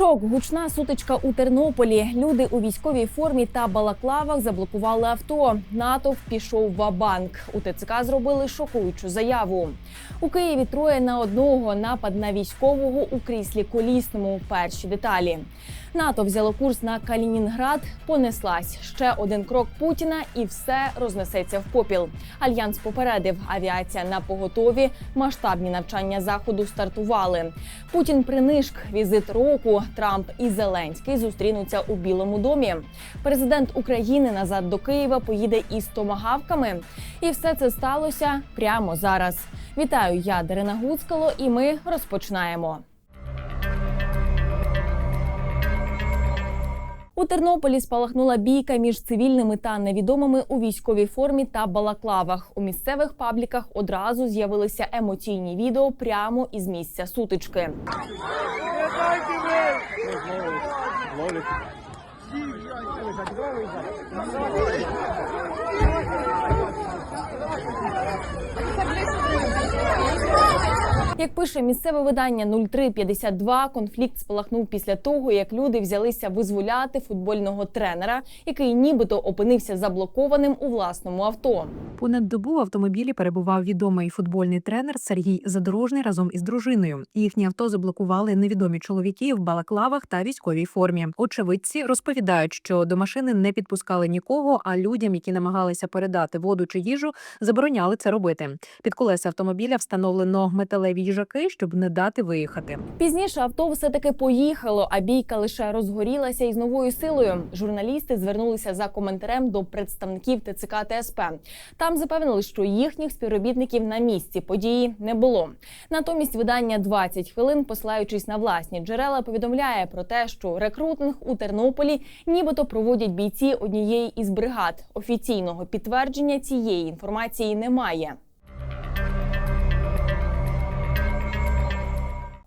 Шок, гучна сутичка у Тернополі. Люди у військовій формі та балаклавах заблокували авто. Натовп пішов в банк У ТЦК зробили шокуючу заяву. У Києві троє на одного напад на військового у кріслі колісному. Перші деталі. НАТО взяло курс на Калінінград. Понеслась ще один крок Путіна, і все рознесеться в попіл. Альянс попередив, авіація на поготові. Масштабні навчання заходу стартували. Путін принишк, візит року. Трамп і Зеленський зустрінуться у Білому домі. Президент України назад до Києва поїде із томагавками. І все це сталося прямо зараз. Вітаю, я Дарина Гуцкало, і ми розпочинаємо. У Тернополі спалахнула бійка між цивільними та невідомими у військовій формі та балаклавах. У місцевих пабліках одразу з'явилися емоційні відео прямо із місця сутички. Як пише місцеве видання 0352, конфлікт спалахнув після того, як люди взялися визволяти футбольного тренера, який нібито опинився заблокованим у власному авто. Понад добу в автомобілі перебував відомий футбольний тренер Сергій Задорожний разом із дружиною. Їхнє авто заблокували невідомі чоловіки в балаклавах та військовій формі. Очевидці розповідають, що до машини не підпускали нікого, а людям, які намагалися передати воду чи їжу, забороняли це робити. Під колеса автомобіля встановлено металеві їжаки, щоб не дати виїхати. Пізніше авто все таки поїхало, а бійка лише розгорілася із новою силою. Журналісти звернулися за коментарем до представників ТЦК та СП. Там запевнили, що їхніх співробітників на місці події не було. Натомість видання 20 хвилин, посилаючись на власні джерела, повідомляє про те, що рекрутинг у Тернополі нібито проводять бійці однієї із бригад. Офіційного підтвердження цієї інформації немає.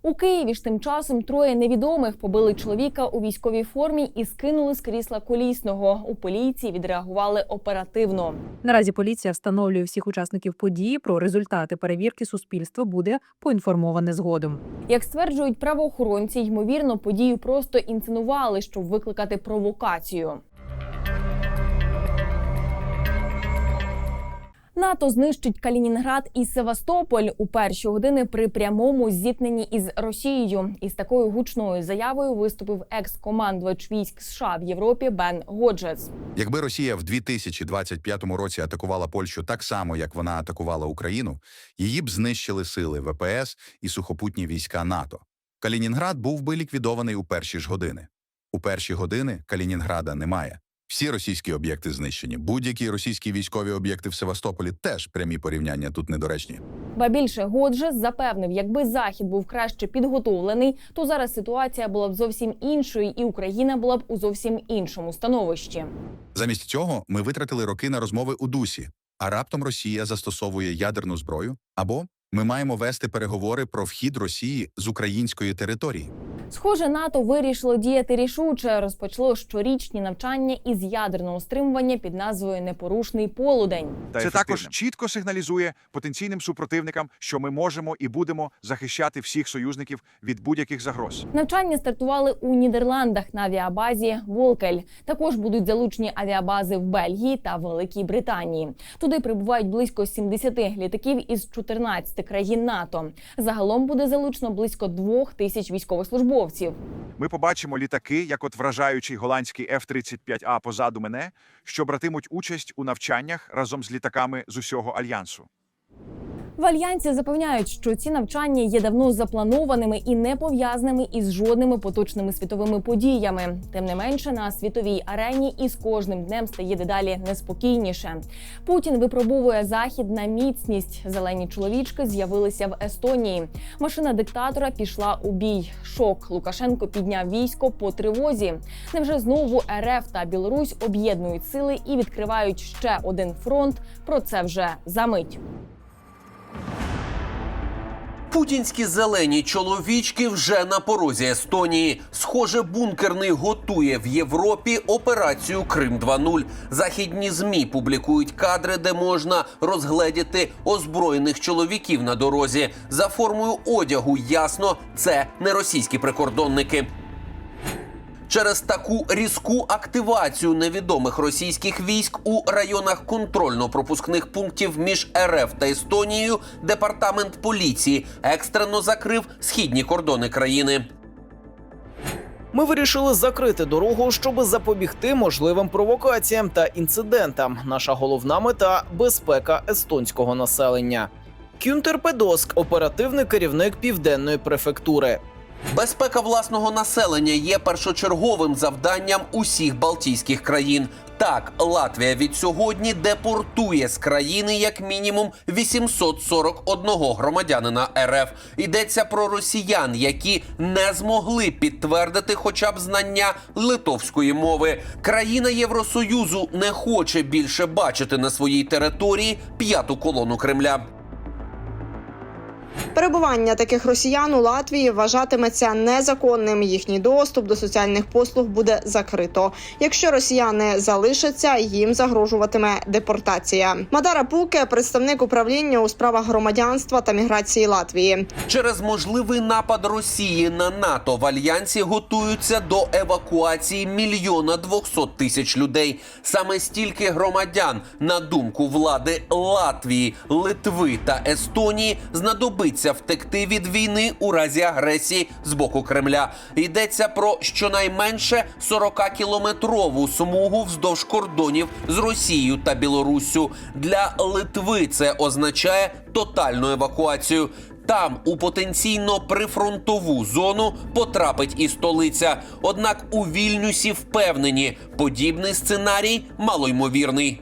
У Києві ж тим часом троє невідомих побили чоловіка у військовій формі і скинули з крісла колісного. У поліції відреагували оперативно. Наразі поліція встановлює всіх учасників події. Про результати перевірки суспільство буде поінформоване згодом. Як стверджують правоохоронці, ймовірно, подію просто інсценували, щоб викликати провокацію. НАТО знищить Калінінград і Севастополь у перші години при прямому зіткненні із Росією. Із такою гучною заявою виступив екс-командувач військ США в Європі Бен Годжес. Якби Росія в 2025 році атакувала Польщу так само, як вона атакувала Україну, її б знищили сили ВПС і сухопутні війська НАТО. Калінінград був би ліквідований у перші ж години. У перші години Калінінграда немає. Всі російські об'єкти знищені. Будь-які російські військові об'єкти в Севастополі теж прямі порівняння тут недоречні. Ба більше Годжес запевнив, якби захід був краще підготовлений, то зараз ситуація була б зовсім іншою, і Україна була б у зовсім іншому становищі. Замість цього ми витратили роки на розмови у Дусі, а раптом Росія застосовує ядерну зброю, або ми маємо вести переговори про вхід Росії з української території. Схоже, НАТО вирішило діяти рішуче. Розпочало щорічні навчання із ядерного стримування під назвою Непорушний полудень. Та Це також чітко сигналізує потенційним супротивникам, що ми можемо і будемо захищати всіх союзників від будь-яких загроз. Навчання стартували у Нідерландах на авіабазі Волкель. Також будуть залучені авіабази в Бельгії та Великій Британії. Туди прибувають близько 70 літаків із 14 країн НАТО. Загалом буде залучено близько двох тисяч військовослужбовців. Ми побачимо літаки, як от вражаючий голландський F-35А позаду мене, що братимуть участь у навчаннях разом з літаками з усього альянсу. В альянсі запевняють, що ці навчання є давно запланованими і не пов'язаними із жодними поточними світовими подіями. Тим не менше, на світовій арені із кожним днем стає дедалі неспокійніше. Путін випробовує захід на міцність. Зелені чоловічки з'явилися в Естонії. Машина диктатора пішла у бій. Шок Лукашенко підняв військо по тривозі. Невже знову РФ та Білорусь об'єднують сили і відкривають ще один фронт? Про це вже за мить. Путінські зелені чоловічки вже на порозі Естонії. Схоже, бункерний готує в Європі операцію Крим 2.0. Західні змі публікують кадри, де можна розгледіти озброєних чоловіків на дорозі. За формою одягу ясно, це не російські прикордонники. Через таку різку активацію невідомих російських військ у районах контрольно-пропускних пунктів між РФ та Естонією департамент поліції екстрено закрив східні кордони країни. Ми вирішили закрити дорогу, щоб запобігти можливим провокаціям та інцидентам. Наша головна мета безпека естонського населення. Кюнтер Педоск, оперативний керівник південної префектури. Безпека власного населення є першочерговим завданням усіх Балтійських країн. Так, Латвія від сьогодні депортує з країни як мінімум 841 громадянина РФ. Йдеться про росіян, які не змогли підтвердити хоча б знання литовської мови. Країна Євросоюзу не хоче більше бачити на своїй території п'яту колону Кремля. Перебування таких росіян у Латвії вважатиметься незаконним. Їхній доступ до соціальних послуг буде закрито. Якщо росіяни залишаться, їм загрожуватиме депортація. Мадара Пуке, представник управління у справах громадянства та міграції Латвії. Через можливий напад Росії на НАТО в альянсі готуються до евакуації мільйона двохсот тисяч людей. Саме стільки громадян, на думку влади Латвії, Литви та Естонії, знадобиться втекти від війни у разі агресії з боку Кремля. Йдеться про щонайменше 40-кілометрову смугу вздовж кордонів з Росією та Білоруссю. Для Литви це означає тотальну евакуацію. Там у потенційно прифронтову зону потрапить і столиця. Однак у Вільнюсі впевнені, подібний сценарій малоймовірний.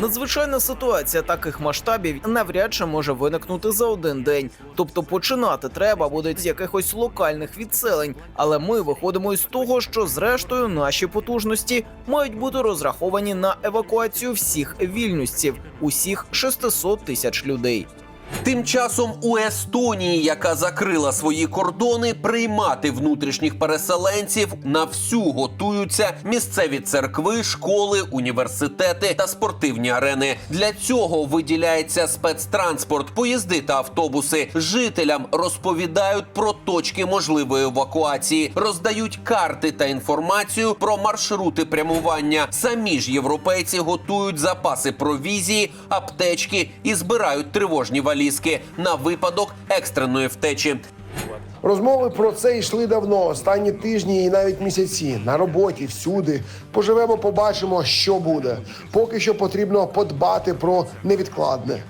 Надзвичайна ситуація таких масштабів навряд чи може виникнути за один день. Тобто починати треба буде з якихось локальних відселень. Але ми виходимо із того, що зрештою наші потужності мають бути розраховані на евакуацію всіх вільнюсців, усіх 600 тисяч людей. Тим часом у Естонії, яка закрила свої кордони, приймати внутрішніх переселенців на всю готуються місцеві церкви, школи, університети та спортивні арени. Для цього виділяється спецтранспорт, поїзди та автобуси. Жителям розповідають про точки можливої евакуації, роздають карти та інформацію про маршрути прямування. Самі ж європейці готують запаси провізії, аптечки і збирають тривожні валізки на випадок екстреної втечі. Розмови про це йшли давно, останні тижні і навіть місяці. На роботі, всюди. Поживемо, побачимо, що буде. Поки що потрібно подбати про невідкладне.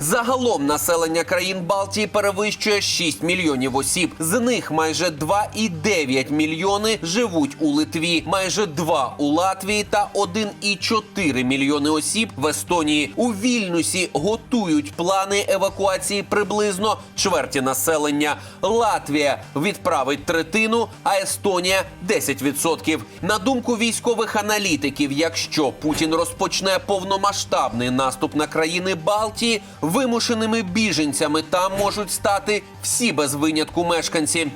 Загалом населення країн Балтії перевищує 6 мільйонів осіб. З них майже 2,9 мільйони живуть у Литві, майже 2 у Латвії та 1,4 мільйони осіб в Естонії. У Вільнюсі готують плани евакуації приблизно чверті населення. Латвія відправить третину, а Естонія 10%. На думку військових аналітиків, якщо Путін розпочне повномасштабний наступ на країни Балтії, вимушеними біженцями там можуть стати всі без винятку мешканці.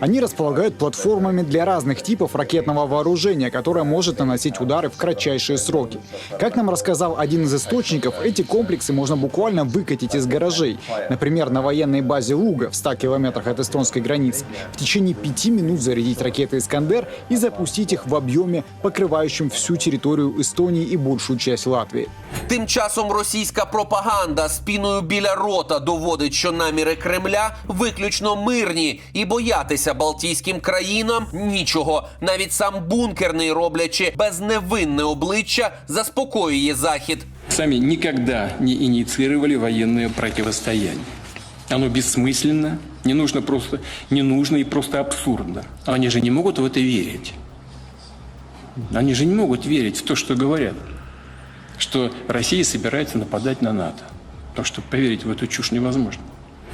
Они располагают платформами для разных типов ракетного вооружения, которое может наносить удары в кратчайшие сроки. Как нам рассказал один из источников, эти комплексы можно буквально выкатить из гаражей. Например, на военной базе Луга в 100 километрах от эстонской границы в течение пяти минут зарядить ракеты «Искандер» и запустить их в объеме, покрывающем всю территорию Эстонии и большую часть Латвии. Тим часом російська пропаганда спіною біля рота доводить, що наміри Кремля виключно мирні і боятися Балтійським країнам нічого. Навіть сам бункерний, роблячи безневинне обличчя, заспокоює захід. сами никогда не инициировали военное противостояние. Оно бессмысленно, не нужно просто, не нужно и просто абсурдно. Они же не могут в это верить. Они же не могут верить в то, что говорят, что Россия собирается нападать на НАТО. Потому что поверить в эту чушь невозможно.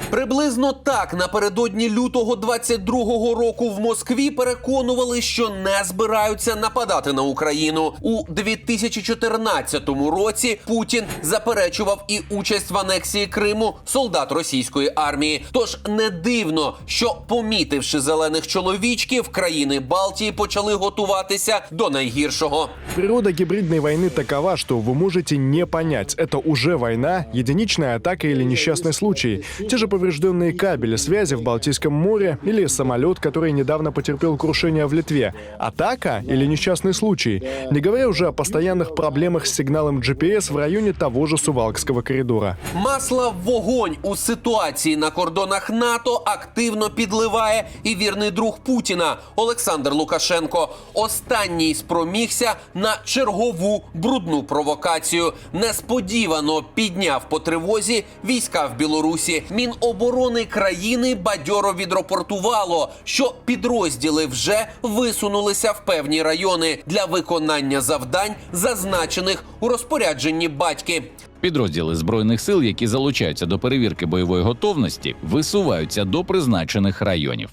Приблизно так напередодні лютого 22-го року в Москві переконували, що не збираються нападати на Україну. У 2014 році Путін заперечував і участь в анексії Криму солдат російської армії. Тож не дивно, що помітивши зелених чоловічків, країни Балтії почали готуватися до найгіршого. Природа гибридной войны такова, что вы можете не понять, это уже война, единичная атака или несчастный случай. Те же поврежденные кабели связи в Балтийском море или самолет, который недавно потерпел крушение в Литве. Атака или несчастный случай. Не говоря уже о постоянных проблемах с сигналом GPS в районе того же Сувалкского коридора. Масла в вогонь у ситуації на кордонах НАТО активно підливає і вірний друг Путіна Олександр Лукашенко. Останній спромігся на чергову брудну провокацію. Несподівано підняв по тривозі війська в Білорусі. Міноборони країни бадьоро відрапортувало, що підрозділи вже висунулися в певні райони для виконання завдань, зазначених у розпорядженні батьки. Підрозділи збройних сил, які залучаються до перевірки бойової готовності, висуваються до призначених районів.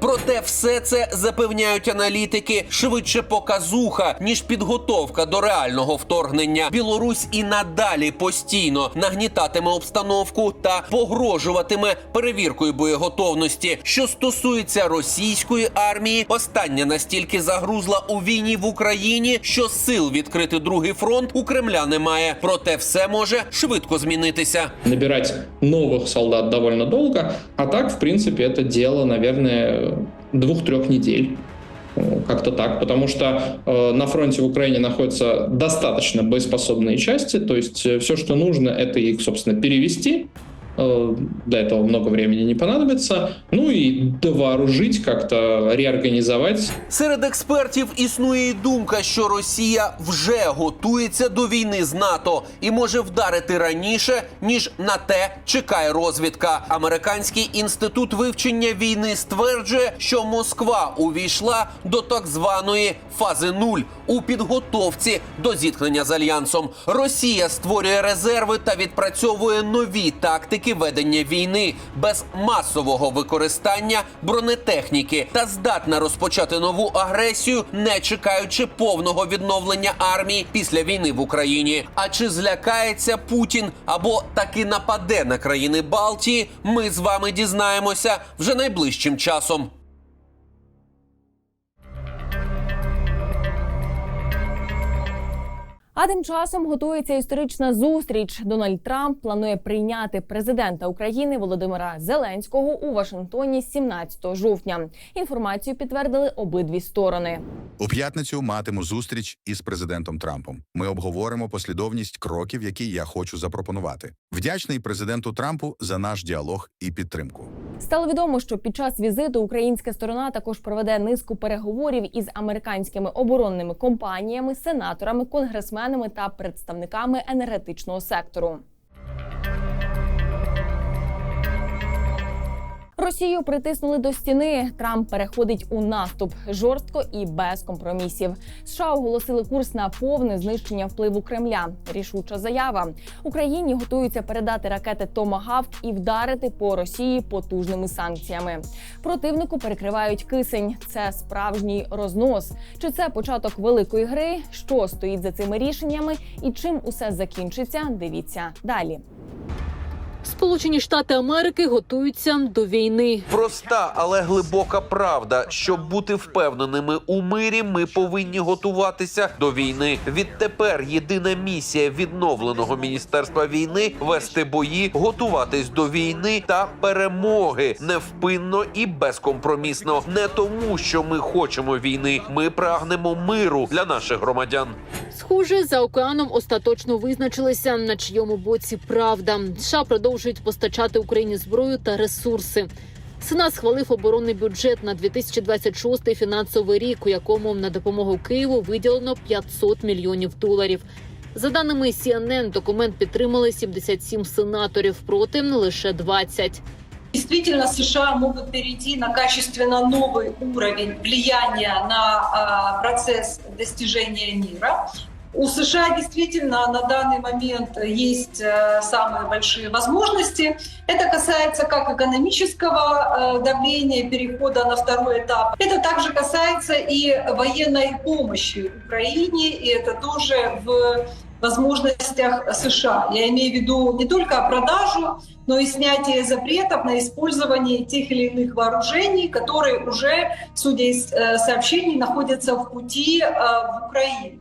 Проте все це запевняють аналітики швидше показуха ніж підготовка до реального вторгнення. Білорусь і надалі постійно нагнітатиме обстановку та погрожуватиме перевіркою боєготовності. Що стосується російської армії, остання настільки загрузла у війні в Україні, що сил відкрити другий фронт у Кремля немає. Проте все може швидко змінитися. набирать новых солдат довольно долго, а так, в принципе, это дело, наверное, двух-трех недель. Э, Как-то так, потому что э, на фронте в Украине находятся достаточно боеспособные части, то есть все, что нужно, это их, собственно, перевести. Э, Для этого много времени не понадобится. Ну и довооружить, как-то реорганизовать Серед експертів існує і думка, що Росія вже готується до війни з НАТО і може вдарити раніше, ніж на те чекає розвідка. Американський інститут вивчення війни стверджує, що Москва увійшла до так званої фази нуль у підготовці до зіткнення з альянсом. Росія створює резерви та відпрацьовує нові тактики ведення війни без масового використання бронетехніки та здатна розпочати нову агресію, не чекаючи повного відновлення армії після війни в Україні. А чи злякається Путін або таки нападе на країни Балтії? Ми з вами дізнаємося вже найближчим часом. А тим часом готується історична зустріч. Дональд Трамп планує прийняти президента України Володимира Зеленського у Вашингтоні 17 жовтня. Інформацію підтвердили обидві сторони. У п'ятницю матиму зустріч із президентом Трампом. Ми обговоримо послідовність кроків, які я хочу запропонувати. Вдячний президенту Трампу за наш діалог і підтримку. Стало відомо, що під час візиту українська сторона також проведе низку переговорів із американськими оборонними компаніями, сенаторами, конгресменами та представниками енергетичного сектору. Росію притиснули до стіни. Трамп переходить у наступ жорстко і без компромісів. США оголосили курс на повне знищення впливу Кремля. Рішуча заява Україні готуються передати ракети Томагавк і вдарити по Росії потужними санкціями. Противнику перекривають кисень. Це справжній рознос. Чи це початок великої гри? Що стоїть за цими рішеннями і чим усе закінчиться? Дивіться далі. Сполучені Штати Америки готуються до війни. Проста, але глибока правда. Щоб бути впевненими у мирі, ми повинні готуватися до війни. Відтепер єдина місія відновленого міністерства війни вести бої, готуватись до війни та перемоги невпинно і безкомпромісно. Не тому, що ми хочемо війни. Ми прагнемо миру для наших громадян. Схоже, за океаном остаточно визначилися, на чийому боці правда. США продовжують постачати Україні зброю та ресурси. Сенат схвалив оборонний бюджет на 2026 фінансовий рік, у якому на допомогу Києву виділено 500 мільйонів доларів. За даними CNN, документ підтримали 77 сенаторів проти лише 20. Действительно, США могут перейти на качественно новый уровень влияния на процесс достижения мира. У США действительно на данный момент есть э, самые большие возможности. Это касается как экономического э, давления, перехода на второй этап. Это также касается и военной помощи Украине, и это тоже в возможностях США. Я имею в виду не только продажу, но и снятие запретов на использование тех или иных вооружений, которые уже, судя из э, сообщений, находятся в пути э, в Украине.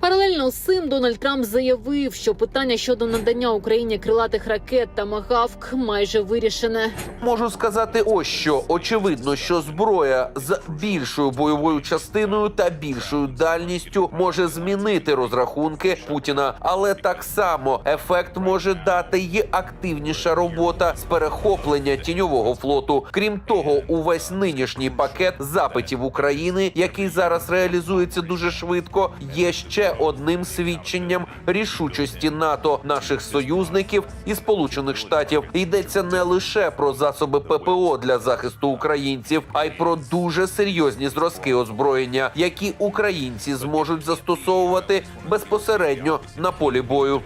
Паралельно з цим Дональд Трамп заявив, що питання щодо надання Україні крилатих ракет та магавк майже вирішене. Можу сказати ось що очевидно, що зброя з більшою бойовою частиною та більшою дальністю може змінити розрахунки Путіна, але так само ефект може дати й активніша робота з перехоплення тіньового флоту. Крім того, увесь нинішній пакет запитів України, який зараз реалізується дуже швидко, є ще одним свідченням рішучості НАТО, наших союзників і Сполучених Штатів. Йдеться не лише про засоби ППО для захисту українців, а й про дуже серйозні зразки озброєння, які українці зможуть застосовувати безпосередньо на полі бою.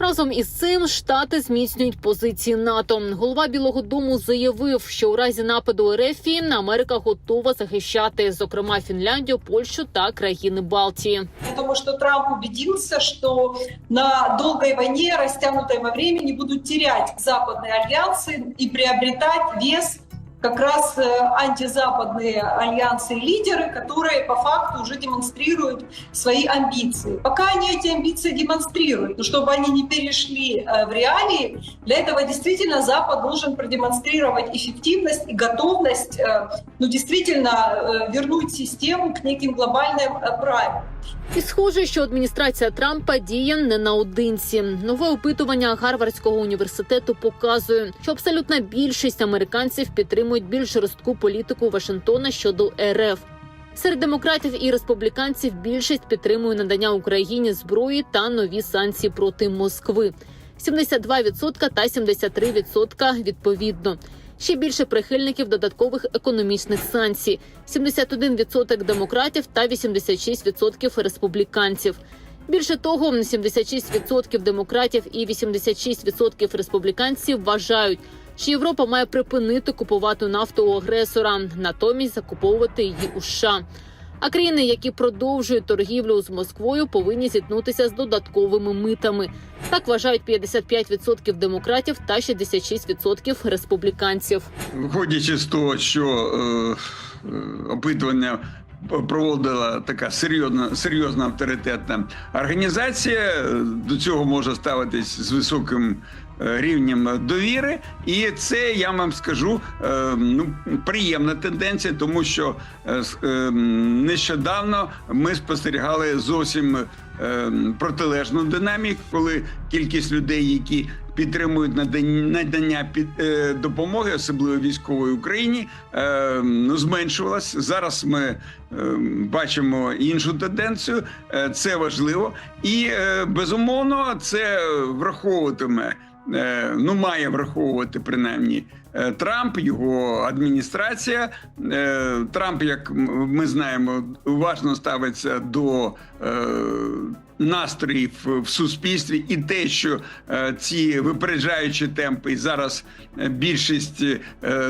Разом із цим штати зміцнюють позиції НАТО. Голова Білого Дому заявив, що у разі нападу РФ Америка готова захищати, зокрема Фінляндію, Польщу та країни Балтії. Думаю, что Трамп убедился, что на долгой войне, растянутой во времени, будут терять западные альянсы и приобретать вес как раз э, антизападные альянсы и лидеры, которые по факту уже демонстрируют свои амбиции. Пока они эти амбиции демонстрируют, но чтобы они не перешли э, в реалии, для этого действительно Запад должен продемонстрировать эффективность и готовность э, ну, действительно э, вернуть систему к неким глобальным э, правилам. І схоже, що адміністрація Трампа діє не наодинці. Нове опитування Гарвардського університету показує, що абсолютна більшість американців підтримують більш жорстку політику Вашингтона щодо РФ. Серед демократів і республіканців більшість підтримує надання Україні зброї та нові санкції проти Москви. 72% та 73% відповідно. Ще більше прихильників додаткових економічних санкцій: 71% демократів та 86% республіканців. Більше того, 76% демократів і 86% республіканців вважають, що Європа має припинити купувати нафту у агресора, натомість закуповувати її у США. А країни, які продовжують торгівлю з Москвою, повинні зіткнутися з додатковими митами. Так вважають 55% демократів та 66% республіканців. Виходячи з того, що е, е, опитування проводила така серйозна, серйозна авторитетна організація, до цього може ставитись з високим е, рівнем довіри, і це я вам скажу е, ну приємна тенденція, тому що е, нещодавно ми спостерігали зовсім протилежну динаміку, коли кількість людей, які підтримують надання, під, е, допомоги, особливо військової Україні, е, ну, зменшувалась. Зараз ми е, бачимо іншу тенденцію. Це важливо, і безумовно це враховуватиме. Е, Ну, має враховувати принаймні е, Трамп, його адміністрація. Е, Трамп, як ми знаємо, уважно ставиться до настроїв в суспільстві, і те, що ці випереджаючі темпи і зараз більшість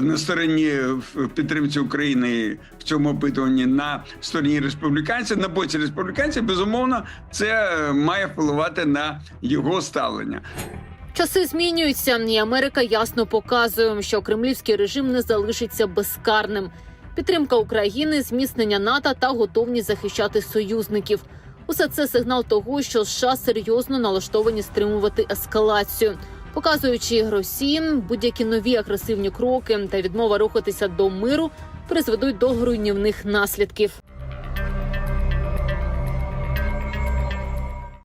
на стороні в підтримці України в цьому опитуванні на стороні республіканців, на боці республіканців, безумовно, це має впливати на його ставлення. Часи змінюються, і Америка ясно показує, що кремлівський режим не залишиться безкарним. Підтримка України, зміцнення НАТО та готовність захищати союзників. Усе це сигнал того, що США серйозно налаштовані стримувати ескалацію, показуючи Росії будь-які нові агресивні кроки та відмова рухатися до миру призведуть до руйнівних наслідків.